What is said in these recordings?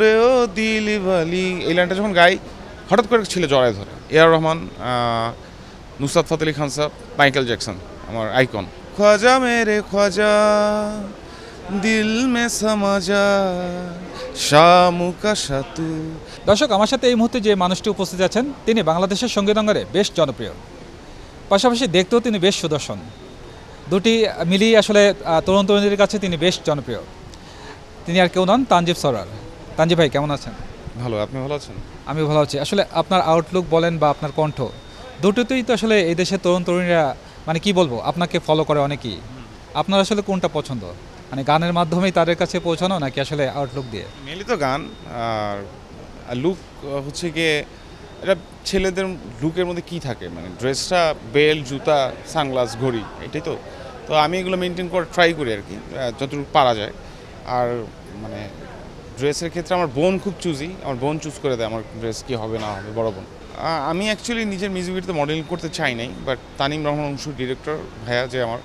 ওরে ও দিলি বালি। এই লাইনটা যখন গাই, হঠাৎ করে ছিল জড়ায় ধরে। এ আর রহমান নুসরাত ফতেহ আলী খান সাহেব, মাইকেল জ্যাকসন, আমার আইকন। খ্বাজা মেরে খ্বাজা দিল মে সমাজা, শামু কা সাতু দর্শক, আমার সাথে এই মুহূর্তে যে মানুষটি উপস্থিত আছেন, তিনি বাংলাদেশের সঙ্গীতাঙ্গনে বেশ জনপ্রিয়। পাশাপাশি দেখতেও তিনি বেশ সুদর্শন। দুটি মিলিয়ে আসলে তরুণ তরুণীদের কাছে তিনি বেশ জনপ্রিয়। তিনি আর কেউ নন, তানজিব সরার তানজিব ভাই কেমন আছেন? ভালো আপনি ভালো আছেন? আমি ভালো আছি। আসলে আপনার আউটলুক বলেন বা আপনার কণ্ঠ দুটোতেই তো আসলে এই দেশের তরুণ তরুণীরা মানে কি বলব আপনাকে ফলো করে অনেকেই। আপনার আসলে কোনটা পছন্দ? মানে গানের মাধ্যমেই তাদের কাছে পৌঁছানো নাকি আসলে আউটলুক দিয়ে? মেনলি তো গান আর লুক হচ্ছে গিয়ে এটা ছেলেদের লুকের মধ্যে কি থাকে? মানে ড্রেসটা বেল্ট জুতা সানগ্লাস ঘড়ি এটাই তো। তো আমি এগুলো মেনটেন করে ট্রাই করি আর কি যতটুকু পারা যায়। আর মানে ড্রেসের ক্ষেত্রে আমার বোন খুব চুজি আমার বোন চুজ করে দেয় আমার ড্রেস কি হবে, না হবে, বড় বোন। আমি অ্যাকচুয়ালি নিজের মিউজিক ভিডিওতে মডেলিং করতে চাই নাই বাট তানিম রহমান অংশ ডিরেক্টর ভাইয়া যে আমার,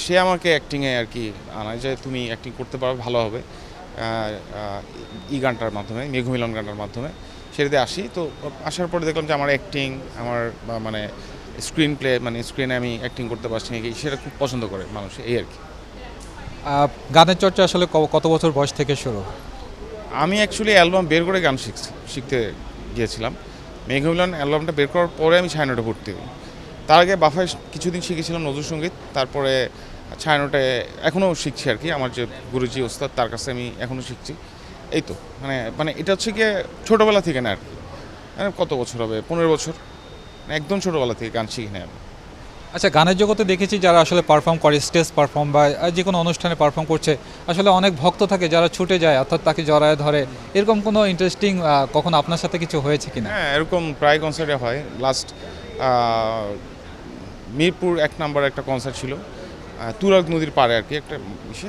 সে আমাকে অ্যাক্টিংয়ে আর কি আনায় যে তুমি অ্যাক্টিং করতে পারো, ভালো হবে। ই গানটার মাধ্যমে, মেঘমিলন গানটার মাধ্যমে। সেটাতে আসি। তো আসার পরে দেখলাম যে আমার অ্যাক্টিং আমার মানে স্ক্রিন প্লে মানে স্ক্রিনে আমি অ্যাক্টিং করতে পারছি নাকি, সেটা খুব পছন্দ করে মানুষ, এই আর কি। গানের চর্চা আসলে কত বছর বয়স থেকে শুরু? আমি অ্যাকচুয়ালি অ্যালবাম বের করে গান শিখছি শিখতে গিয়েছিলাম। মেঘমিলন অ্যালবামটা বের করার পরে আমি ছায়ানোটে ভর্তি হই। তার আগে বাফায় কিছুদিন শিখেছিলাম নজরুল সংগীত, তারপরে ছায়ানোটে এখনও শিখছি আর কি। আমার যে গুরুজি, ওস্তাদ, তার কাছে আমি এখনও শিখছি। এই তো মানে মানে এটা হচ্ছে গিয়ে ছোটোবেলা থেকে না আর কি। মানে কত বছর হবে? পনেরো বছর। মানে একদম ছোটোবেলা থেকে গান শিখি না আমি। আচ্ছা গানের জগতে দেখেছি যারা আসলে পারফর্ম করে স্টেজ পারফর্ম বা যে কোনো অনুষ্ঠানে পারফর্ম করছে, আসলে অনেক ভক্ত থাকে যারা ছুটে যায়, অর্থাৎ তাকে জড়ায় ধরে। এরকম কোনো ইন্টারেস্টিং কখনো আপনার সাথে কিছু হয়েছে কিনা? হ্যাঁ এরকম প্রায় কনসার্টে হয়। লাস্ট মিরপুর এক নাম্বার একটা কনসার্ট ছিল। তুরাগ নদীর পাড়ে আর কি একটা ইসে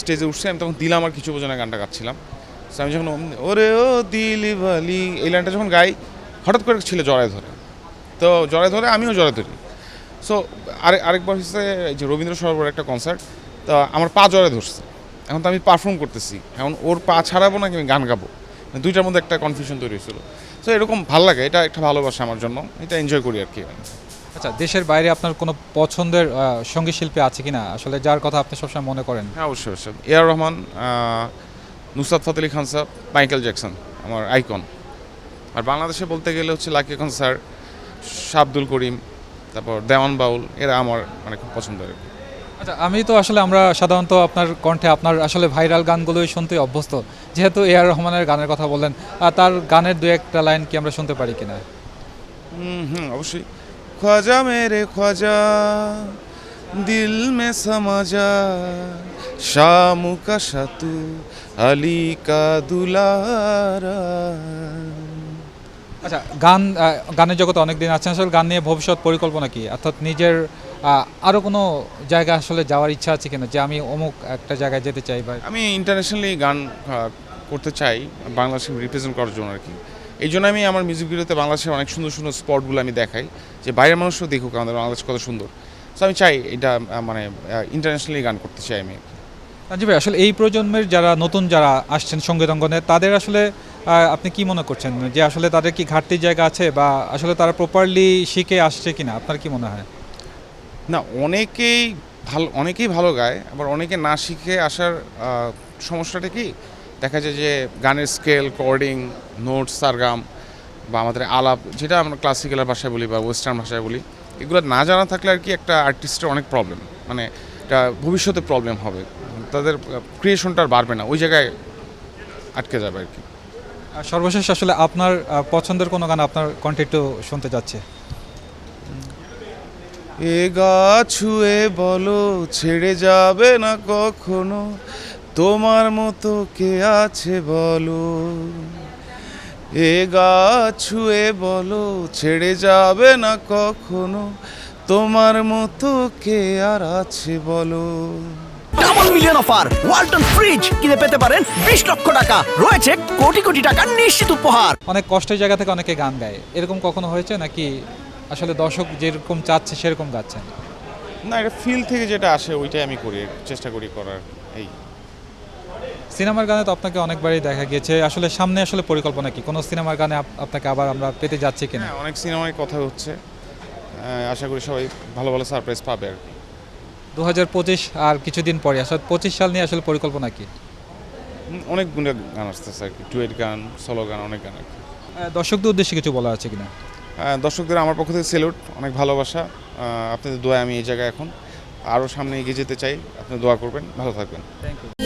স্টেজে উঠছে। আমি তখন দিলাম আর কিছু বোঝানো গানটা গাচ্ছিলাম। আমি যখন ওরে ও দিলি বালি এই লাইনটা যখন গাই, হঠাৎ করে ছিল জড়ায় ধরে। তো জড়ায় ধরে আমিও জড়ায় ধরি। সো আরেক আরেকবার হচ্ছে যে রবীন্দ্র সরোবর একটা কনসার্ট তা আমার পা জড়ায় ধরছে। এখন তো আমি পারফর্ম করতেছি। এখন ওর পা ছাড়াবো নাকি আমি গান গাবো? মানে দুইটার মধ্যে একটা কনফিউশন তৈরি হয়েছিল। তো এরকম ভালো লাগে। এটা একটা ভালোবাসা আমার জন্য। এটা এনজয় করি আর কি আচ্ছা দেশের বাইরে আপনার কোনো পছন্দের সংগীত শিল্পী আছে কি না আসলে যার কথা আপনি সবসময় মনে করেন। হ্যাঁ অবশ্যই অবশ্যই। এ আর রহমান নুসরাত ফতেহ আলী খান সাহেব মাইকেল জ্যাকসন আমার আইকন আর বাংলাদেশে বলতে গেলে হচ্ছে লাকি খান স্যার শাহ আব্দুল করিম তারপর দেওয়ান বাউল এরা আমার মানে খুব পছন্দের আর আচ্ছা আমি তো আসলে আমরা সাধারণত আপনার কণ্ঠে আপনার আসলে ভাইরাল গানগুলোই শুনতে অভ্যস্ত। যেহেতু এ আর রহমানের গানের কথা বললেন আর তার গানের দু একটা লাইন কি আমরা শুনতে পারি কিনা? হুম হুম অবশ্যই। খ্বাজা মেরে খ্বাজা দিল মে সমাজা শামু কা সাতু আলী কা দুলারা। আচ্ছা গান গানের জগতে অনেক দিন আছেন আসলে গান নিয়ে ভবিষ্যৎ পরিকল্পনা কি? অর্থাৎ নিজের আরও কোনো জায়গা আসলে যাওয়ার ইচ্ছা আছে কিনা? যে আমি অমুক একটা জায়গায় যেতে চাই বা আমি ইন্টারন্যাশনালি গান করতে চাই বাংলাদেশকে রিপ্রেজেন্ট করার জন্য আর কি। এই জন্য আমি আমার মিউজিক ভিডিওতে বাংলাদেশের অনেক সুন্দর সুন্দর স্পটগুলো আমি দেখাই যে বাইরের মানুষও দেখুক আমাদের বাংলাদেশ কত সুন্দর। তো আমি চাই এটা মানে ইন্টারন্যাশনালি গান করতে চাই আমি জি ভাই আসলে এই প্রজন্মের যারা নতুন যারা আসছেন সংগীত অঙ্গনে তাদের আসলে আপনি কি মনে করছেন? যে আসলে তাদের কি ঘাটতির জায়গা আছে বা আসলে তারা প্রপারলি শিখে আসছে কিনা? আপনার কি মনে হয়? না, অনেকেই ভালো অনেকেই ভালো গায়, আবার অনেকে না শিখে আসার সমস্যাটা কি? দেখা যায় যে গানের স্কেল কর্ডিং নোটস সারগাম বা আমাদের আলাপ, যেটা আমরা ক্লাসিক্যাল ভাষায় বলি বা ওয়েস্টার্ন ভাষায় বলি, এগুলো না জানা থাকলে আর কি একটা আর্টিস্টের অনেক প্রবলেম মানে এটা ভবিষ্যতে প্রবলেম হবে। তাদের ক্রিয়েশনটা আর বাড়বে না, ওই জায়গায় আটকে যাবে আর কি। সর্বশেষ আসলে আপনার পছন্দের কোনো গান আপনার কণ্ঠে একটু শুনতে যাচ্ছে। এ গা ছুঁয়ে বলো, ছেড়ে যাবে না কখনো? তোমার মতো কে আছে বলো? এ গা ছুঁয়ে বলো, ছেড়ে যাবে না কখনো? তোমার মতো কে আর আছে বলো? Double million offer Walton fridge কিনে পেতে পারেন বিশ লক্ষ টাকা। রয়েছে কোটি কোটি টাকার নিশ্চিত উপহার। অনেক কষ্টের জায়গা থেকে অনেকে গান গায়। এরকম কখনো হয়েছে নাকি আসলে দর্শক যেরকম চাচ্ছে সেরকম গাচ্ছেন? না এটা ফিল থেকে যেটা আসে ওইটাই আমি করি চেষ্টা করি করার এই। সিনেমার গানে তো আপনাকে অনেকবারই দেখা গিয়েছে। আসলে সামনে আসলে পরিকল্পনা কি? কোনো সিনেমার গানে আপ- আপনাকে আবার আমরা পেতে যাচ্ছি কিনা? হ্যাঁ অনেক সিনেমায় কথা হচ্ছে। আহ, আশা করি সবাই ভালো ভালো সারপ্রাইজ পাবে আর কি। দু হাজার পঁচিশ আর কিছুদিন পরে আসলে পঁচিশ সাল নিয়ে আসলে পরিকল্পনা কি? অনেক অনেকগুলো গান আসতেছে আর কি টুয়েট গান সলো গান অনেক গান আর কি। দর্শকদের উদ্দেশ্যে কিছু বলা আছে কিনা? আহ, দর্শকদের আমার পক্ষ থেকে সেলুট অনেক ভালোবাসা। আপনাদের দোয়া আমি এই জায়গায় এখন আরও সামনে এগিয়ে যেতে চাই। আপনি দোয়া করবেন ভালো থাকবেন। Thank you